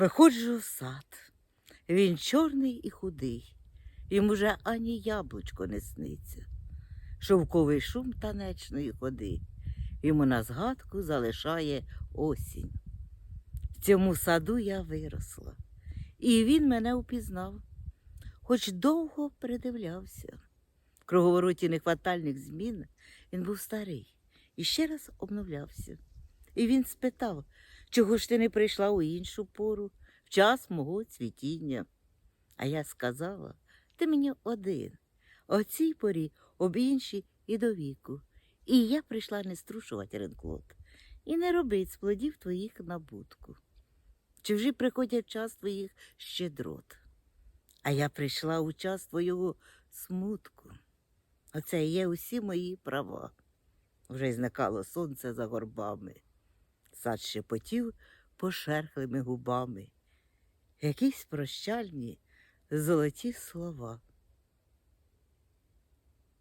Виходжу в сад. Він чорний і худий. Йому вже ані яблучко не сниться. Шовковий шум танечної ходи. Йому на згадку залишає осінь. В цьому саду я виросла, і він мене упізнав, хоч довго придивлявся. В круговороті нехватальних змін він був старий і ще раз обновлявся. І він спитав, чого ж ти не прийшла у іншу пору, в час мого цвітіння. А я сказала, ти мені один, о цій порі об іншій і до віку. І я прийшла не струшувати ренклот і не робить з плодів твоїх набутку. Чи вже приходять час твоїх щедрот? А я прийшла у час твого смутку. Оце є усі мої права. Вже й зникало сонце за горбами. Сад шепотів пошерхлими губами. Якісь прощальні золоті слова.